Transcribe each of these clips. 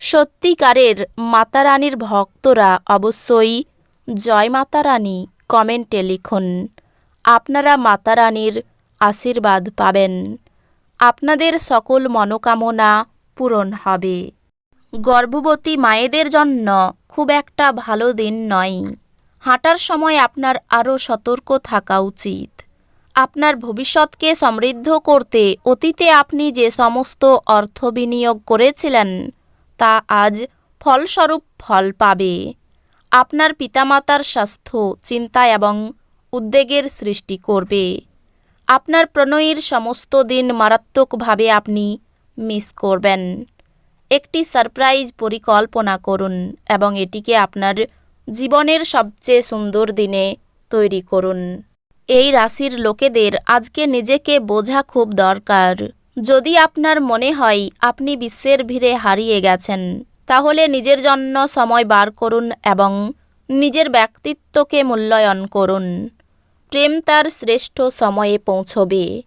সত্যিকারের মাতারানীর ভক্তরা অবশ্যই জয় মাতারানী কমেন্টে লিখুন। আপনারা মাতারানীর আশীর্বাদ পাবেন। আপনাদের সকল মনোকামনা পূরণ হবে। গর্ভবতী মায়েদের জন্য খুব একটা ভালো দিন নয়। হাঁটার সময় আপনার আরও সতর্ক থাকা উচিত। আপনার ভবিষ্যৎকে সমৃদ্ধ করতে অতীতে আপনি যে সমস্ত অর্থ বিনিয়োগ করেছিলেন তা আজ ফলস্বরূপ ফল পাবে। আপনার পিতামাতার স্বাস্থ্য, চিন্তা এবং উদ্বেগের সৃষ্টি করবে। আপনার প্রণয়ীর সমস্ত দিন মারাত্মকভাবে আপনি মিস করবেন। একটি সারপ্রাইজ পরিকল্পনা করুন এবং এটিকে আপনার জীবনের সবচেয়ে সুন্দর দিনে তৈরি করুন। এই রাশির লোকেদের আজকে নিজেকে বোঝা খুব দরকার। যদি আপনার মনে হয় আপনি বিশ্বের ভিড়ে হারিয়ে গেছেন, তাহলে নিজের জন্য সময় বার করুন এবং নিজের ব্যক্তিত্বকে মূল্যায়ন করুন। প্রেম তার শ্রেষ্ঠ সময়ে পৌঁছবে।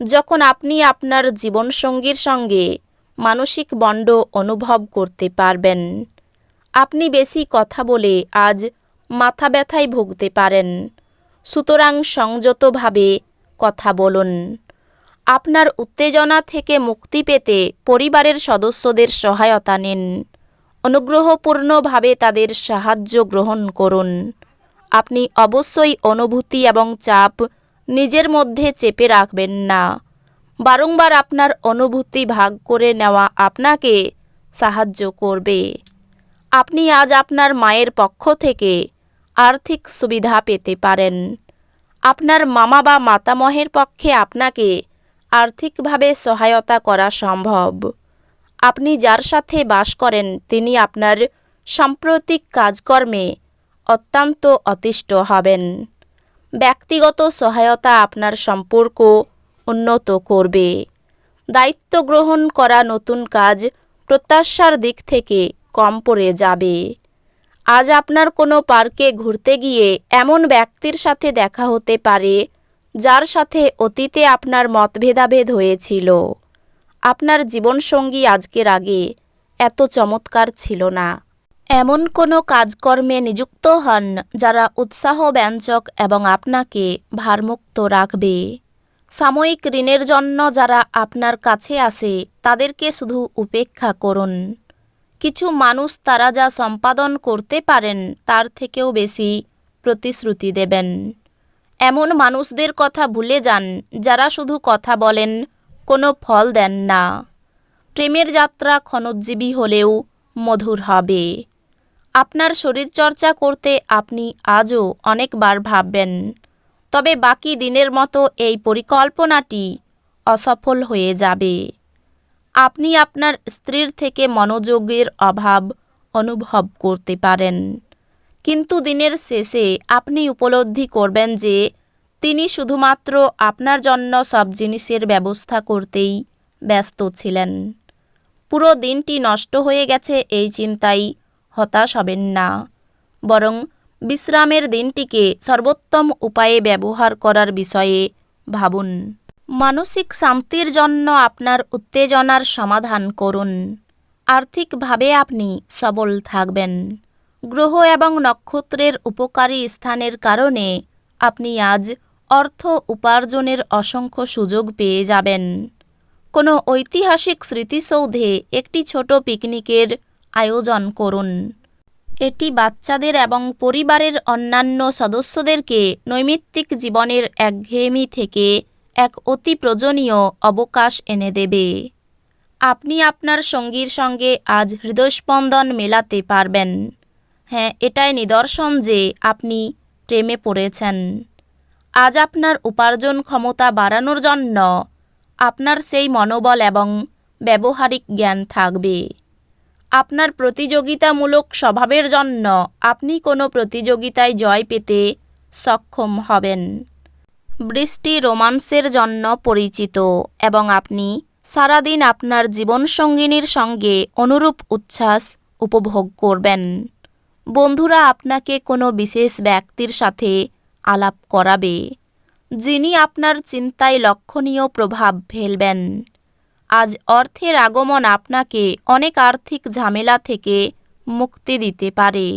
যখন আপনি আপনার জীবনসঙ্গীর সঙ্গে মানসিক বণ্ড অনুভব করতে পারবেন, আপনি বেশি কথা বলে আজ মাথা ব্যথায় ভুগতে পারেন। সুতরাং সংযতভাবে কথা বলুন। আপনার উত্তেজনা থেকে মুক্তি পেতে পরিবারের সদস্যদের সহায়তা নিন। অনুগ্রহপূর্ণভাবে তাদের সাহায্য গ্রহণ করুন। আপনি অবশ্যই অনুভূতি এবং চাপ নিজের মধ্যে চেপে রাখবেন না। বারংবার আপনার অনুভূতি ভাগ করে নেওয়া আপনাকে সাহায্য করবে। আপনি আজ আপনার মায়ের পক্ষ থেকে আর্থিক সুবিধা পেতে পারেন। আপনার মামা বা মাতামহের পক্ষে আপনাকে আর্থিকভাবে সহায়তা করা সম্ভব। আপনি যার সাথে বাস করেন, তিনি আপনার সাম্প্রতিক কাজকর্মে অত্যন্ত অতিষ্ঠ হবেন। ব্যক্তিগত সহায়তা আপনার সম্পর্ক উন্নত করবে। দায়িত্ব গ্রহণ করা নতুন কাজ প্রত্যাশার দিক থেকে কম পড়ে যাবে। আজ আপনার কোনো পার্কে ঘুরতে গিয়ে এমন ব্যক্তির সাথে দেখা হতে পারে যার সাথে অতীতে আপনার মতভেদাভেদ হয়েছিল। আপনার জীবনসঙ্গী আজকের আগে এত চমৎকার ছিল না। এমন কোনো কাজকর্মে নিযুক্ত হন যারা উৎসাহ ব্যঞ্জক এবং আপনাকে ভারমুক্ত রাখবে। সাময়িক ঋণের জন্য যারা আপনার কাছে আসে, তাদেরকে শুধু উপেক্ষা করুন। কিছু মানুষ তারা যা সম্পাদন করতে পারেন, তার থেকেও বেশি প্রতিশ্রুতি দেবেন। এমন মানুষদের কথা ভুলে যান, যারা শুধু কথা বলেন, কোনো ফল দেন না। প্রেমের যাত্রা ক্ষণোজ্জীবী হলেও মধুর হবে। আপনার শরীরচর্চা করতে আপনি আজও অনেকবার ভাববেন, তবে বাকি দিনের মতো এই পরিকল্পনাটি অসফল হয়ে যাবে। আপনি আপনার স্ত্রীর থেকে মনোযোগের অভাব অনুভব করতে পারেন। কিন্তু দিনের শেষে আপনি উপলব্ধি করবেন যে তিনি শুধুমাত্র আপনার জন্য সব জিনিসের ব্যবস্থা করতেই ব্যস্ত ছিলেন। পুরো দিনটি নষ্ট হয়ে গেছে এই চিন্তাই হতাশ হবেন না। বরং বিশ্রামের দিনটিকে সর্বোত্তম উপায়ে ব্যবহার করার বিষয়ে ভাবুন। মানসিক শান্তির জন্য আপনার উত্তেজনার সমাধান করুন। আর্থিকভাবে আপনি সবল থাকবেন। গ্রহ এবং নক্ষত্রের উপকারী স্থানের কারণে আপনি আজ অর্থ উপার্জনের অসংখ্য সুযোগ পেয়ে যাবেন। কোনো ঐতিহাসিক স্মৃতিসৌধে একটি ছোট পিকনিকের আয়োজন করুন। এটি বাচ্চাদের এবং পরিবারের অন্যান্য সদস্যদেরকে নৈমিত্তিক জীবনের একঘেয়েমি থেকে এক অতি প্রয়োজনীয় অবকাশ এনে দেবে। আপনি আপনার সঙ্গীর সঙ্গে আজ হৃদয়স্পন্দন মেলাতে পারবেন। হ্যাঁ এটাই নিদর্শন যে আপনি প্রেমে পড়েছেন। আজ আপনার উপার্জন ক্ষমতা বাড়ানোর জন্য আপনার সেই মনোবল এবং ব্যবহারিক জ্ঞান থাকবে। আপনার প্রতিযোগিতামূলক স্বভাবের জন্য আপনি কোনো প্রতিযোগিতায় জয় পেতে সক্ষম হবেন। বৃষ্টি রোমান্সের জন্য পরিচিত এবং আপনি সারাদিন আপনার জীবনসঙ্গিনীর সঙ্গে অনুরূপ উচ্ছ্বাস উপভোগ করবেন। বন্ধুরা আপনাকে কোনো বিশেষ ব্যক্তির সাথে আলাপ করাবে, যিনি আপনার চিন্তায় লক্ষণীয় প্রভাব ফেলবেন। আজ অর্থের আগমন আপনাকে অনেক আর্থিক ঝামেলা থেকে মুক্তি দিতে পারে।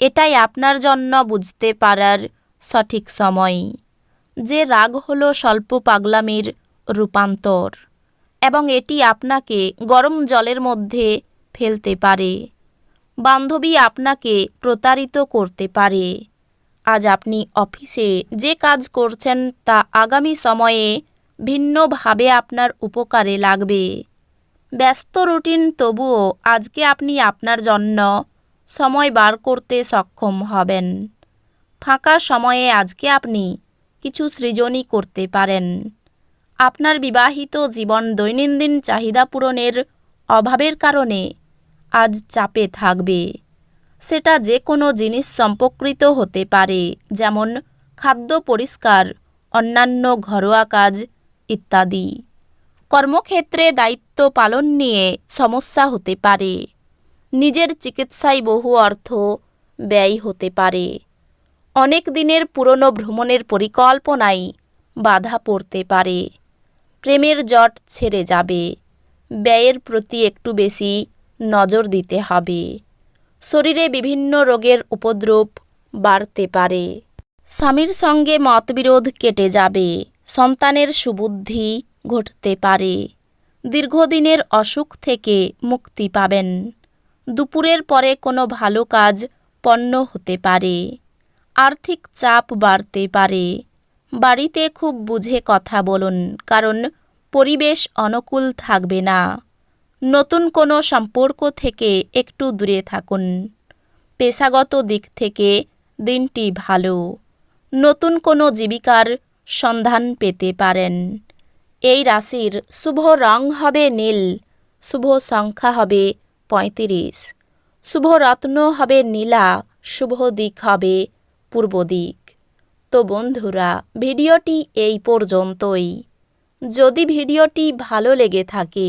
এটাই আপনার জন্য বুঝতে পারার সঠিক সময়। যে রাগ হলো স্বল্প পাগলামির রূপান্তর, এবং এটি আপনাকে গরম জলের মধ্যে ফেলতে পারে। বান্ধবী আপনাকে প্রতারিত করতে পারে। আজ আপনি অফিসে যে কাজ করছেন তা আগামী সময়ে ভিন্নভাবে আপনার উপকারে লাগবে। ব্যস্ত রুটিন তবুও আজকে আপনি আপনার জন্য সময় বার করতে সক্ষম হবেন। ফাঁকা সময়ে আজকে আপনি কিছু সৃজনই করতে পারেন। আপনার বিবাহিত জীবন দৈনন্দিন চাহিদা পূরণের অভাবের কারণে আজ চাপে থাকবে। সেটা যে কোনো জিনিস সম্পর্কিত হতে পারে, যেমন খাদ্য পরিষ্কার, অন্যান্য ঘরোয়া কাজ ইত্যাদি। কর্মক্ষেত্রে দায়িত্ব পালন নিয়ে সমস্যা হতে পারে। নিজের চিকিৎসায় বহু অর্থ ব্যয় হতে পারে। অনেক দিনের পুরনো ভ্রমণের পরিকল্পনায় বাধা পড়তে পারে। প্রেমের জট ছেড়ে যাবে। ব্যয়ের প্রতি একটু বেশি নজর দিতে হবে। শরীরে বিভিন্ন রোগের উপদ্রব বাড়তে পারে। স্বামীর সঙ্গে মতবিরোধ কেটে যাবে। সন্তানের সুবুদ্ধি ঘটতে পারে। দীর্ঘদিনের অসুখ থেকে মুক্তি পাবেন। দুপুরের পরে কোনো ভালো কাজ পণ্য হতে পারে। আর্থিক চাপ বাড়তে পারে। বাড়িতে খুব বুঝে কথা বলুন, কারণ পরিবেশ অনুকূল থাকবে না। নতুন কোনো সম্পর্ক থেকে একটু দূরে থাকুন। পেশাগত দিক থেকে দিনটি ভালো। নতুন কোনো জীবিকার সন্ধান পেতে পারেন। এই রাশির শুভ রং হবে নীল, শুভ সংখ্যা হবে পঁয়ত্রিশ, শুভ রত্ন হবে নীলা, শুভ দিক হবে পূর্ব দিক। তো বন্ধুরা, ভিডিওটি এই পর্যন্তই। যদি ভিডিওটি ভালো লেগে থাকে